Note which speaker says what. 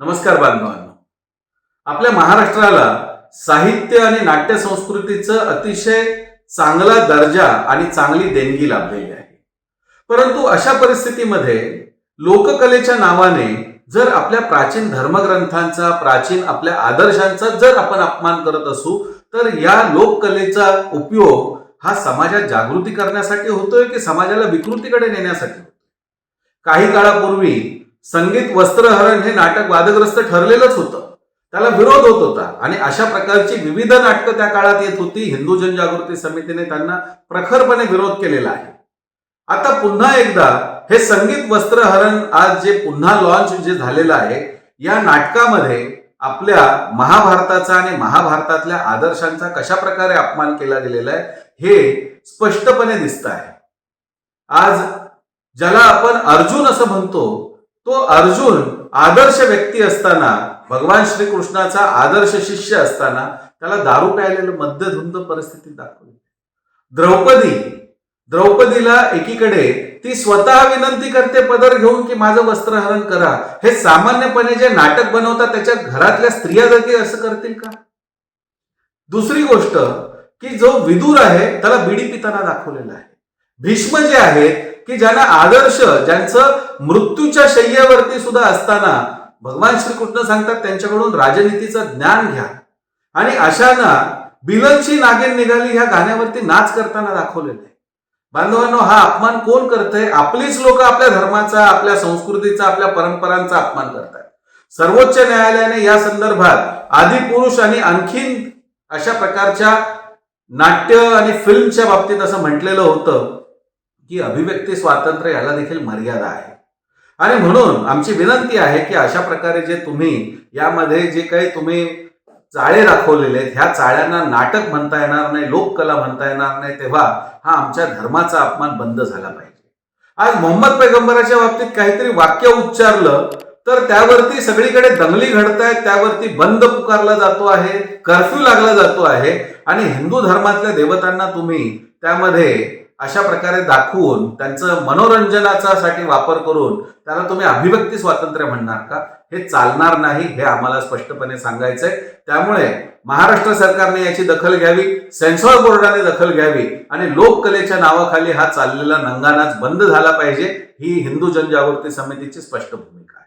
Speaker 1: नमस्कार बांधवांनो आपल्या महाराष्ट्राला साहित्य आणि नाट्य संस्कृतीचं अतिशय चांगला दर्जा आणि चांगली देणगी लाभलेली आहे. परंतु अशा परिस्थितीमध्ये लोककलेच्या नावाने जर आपल्या प्राचीन धर्मग्रंथांचा प्राचीन आपल्या आदर्शांचा जर आपण अपमान करत असू तर या लोककलेचा उपयोग हा समाजात जागृती करण्यासाठी होतोय की समाजाला विकृतीकडे नेण्यासाठी होतोय? काही काळापूर्वी संगीत वस्त्रहरण हे नाटक वादग्रस्त ठरलेलंच होतं. त्याला विरोध होत होता. आणि अशा प्रकारची विविध नाटकं त्या काळात येत होती. हिंदू जनजागृती समितीने त्यांना प्रखरपणे विरोध केलेला आहे. आता पुन्हा एकदा हे संगीत वस्त्रहरण आज जे पुन्हा लॉन्च जे झालेलं आहे या नाटकामध्ये आपल्या महाभारताचा आणि महाभारतातल्या आदर्शांचा कशा प्रकारे अपमान केला गेलेला आहे हे स्पष्टपणे दिसत आहे. आज ज्याला आपण अर्जुन असं म्हणतो तो अर्जुन आदर्श व्यक्ती असताना भगवान श्रीकृष्णाचा आदर्श शिष्य असताना त्याला दारू प्यायलेलं मध्यधुंद परिस्थितीत दाखवली. द्रौपदी द्रौपदीला एकीकडे ती स्वतः विनंती करते पदर घेऊन की माझं वस्त्रहरण करा. हे सामान्यपणे जे नाटक बनवतात त्याच्या घरातल्या स्त्रिया जाती असं करतील का? दुसरी गोष्ट की जो विदूर आहे त्याला बिडी पिताना दाखवलेला आहे. भीष्म जे आहेत की ज्यांना आदर्श ज्यांचं मृत्यूच्या शय्यावरती सुद्धा असताना भगवान श्रीकृष्ण सांगतात त्यांच्याकडून राजनीतीचं ज्ञान घ्या. आणि अशांना बिलनची नागेन निघाली ह्या गाण्यावरती नाच करताना दाखवलेलं आहे. बांधवांनो हा अपमान कोण करतंय? आपलीच लोक आपल्या धर्माचा आपल्या संस्कृतीचा आपल्या परंपरांचा अपमान करतात सर्वोच्च न्यायालयाने या संदर्भात आदिपुरुष आणि आणखीन अशा प्रकारच्या नाट्य आणि फिल्मच्या बाबतीत असं म्हटलेलं होतं. की अभिव्यक्ती स्वातंत्र्य याला देखील मर्यादा आहे. आणि म्हणून आमची विनंती आहे की अशा प्रकारे जे तुम्ही यामध्ये जे काही तुम्ही चाळे दाखवलेले आहेत ह्या चाळ्यांना नाटक म्हणता येणार नाही लोककला म्हणता येणार नाही तेव्हा हा आमच्या धर्माचा अपमान बंद झाला पाहिजे. आज मोहम्मद पैगंबराच्या बाबतीत काहीतरी वाक्य उच्चारलं तर त्यावरती सगळीकडे दंगली घडतायत त्यावरती बंद पुकारला जातो आहे कर्फ्यू लागला जातो आहे आणि हिंदू धर्मातल्या देवतांना तुम्ही त्यामध्ये अशा प्रकारे दाखवून त्यांचं मनोरंजनाचा साठी वापर करून त्याला तुम्ही अभिव्यक्ती स्वातंत्र्य म्हणणार का? हे चालणार नाही हे आम्हाला स्पष्टपणे सांगायचंय. त्यामुळे महाराष्ट्र सरकारने याची दखल घ्यावी सेन्सॉर बोर्डाने दखल घ्यावी आणि लोककलेच्या नावाखाली हा चाललेला नंगानाच बंद झाला पाहिजे ही हिंदू जनजागृती समितीची स्पष्ट भूमिका आहे.